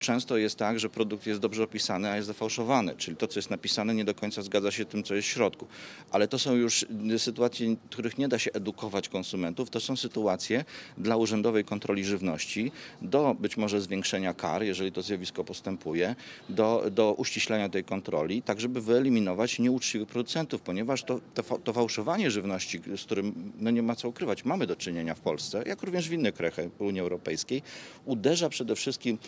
Często jest tak, że produkt jest dobrze opisany, a jest zafałszowany, czyli to, co jest napisane, nie do końca zgadza się z tym, co jest w środku. Ale to są już sytuacje, których nie da się edukować konsumentów. To są sytuacje dla urzędowej kontroli żywności, do być może zwiększenia kar, jeżeli to zjawisko postępuje, do, do uściślenia tej kontroli, tak żeby wyeliminować nieuczciwych producentów, ponieważ to, to, to fałszowanie żywności, z którym no nie ma co ukrywać, mamy do czynienia w Polsce, jak również w innych krajach Unii Europejskiej, uderza przede wszystkim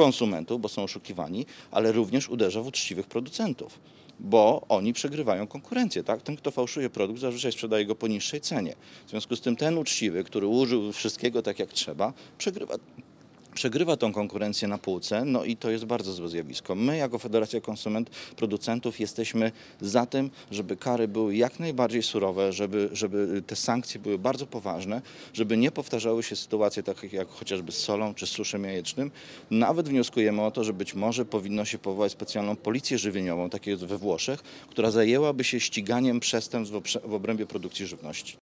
konsumentów, bo są oszukiwani, ale również uderza w uczciwych producentów, bo oni przegrywają konkurencję. Tak? Ten, kto fałszuje produkt, zazwyczaj sprzedaje go po niższej cenie. W związku z tym ten uczciwy, który użył wszystkiego tak jak trzeba, przegrywa. Przegrywa tą konkurencję na półce, no i to jest bardzo złe zjawisko. My, jako Federacja Konsument Producentów, jesteśmy za tym, żeby kary były jak najbardziej surowe, żeby, żeby te sankcje były bardzo poważne, żeby nie powtarzały się sytuacje takie jak chociażby z solą czy z suszem jajecznym. Nawet wnioskujemy o to, że być może powinno się powołać specjalną policję żywieniową, tak jak jest we Włoszech, która zajęłaby się ściganiem przestępstw w obrębie produkcji żywności.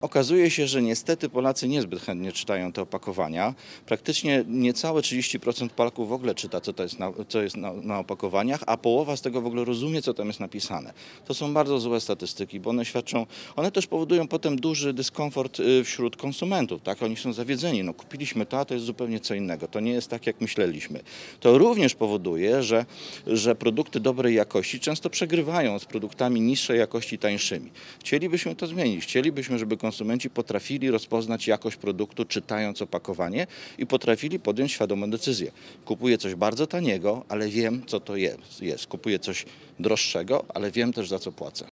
Okazuje się, że niestety Polacy niezbyt chętnie czytają te opakowania. Praktycznie niecałe 30% Polaków w ogóle czyta, co, to jest na, co jest na, na opakowaniach, a połowa z tego w ogóle rozumie, co tam jest napisane. To są bardzo złe statystyki, bo one świadczą, one też powodują potem duży dyskomfort y, wśród konsumentów. Tak? Oni są zawiedzeni. No, kupiliśmy to, a to jest zupełnie co innego. To nie jest tak, jak myśleliśmy. To również powoduje, że, że produkty dobrej jakości często przegrywają z produktami niższej jakości, tańszymi. Chcielibyśmy to zmienić. Chcielibyśmy, żeby potrafili rozpoznać jakość produktu, czytając opakowanie i potrafili podjąć świadomą decyzję. Kupuję coś bardzo taniego, ale wiem, co to jest. Kupuję coś droższego, ale wiem też, za co płacę.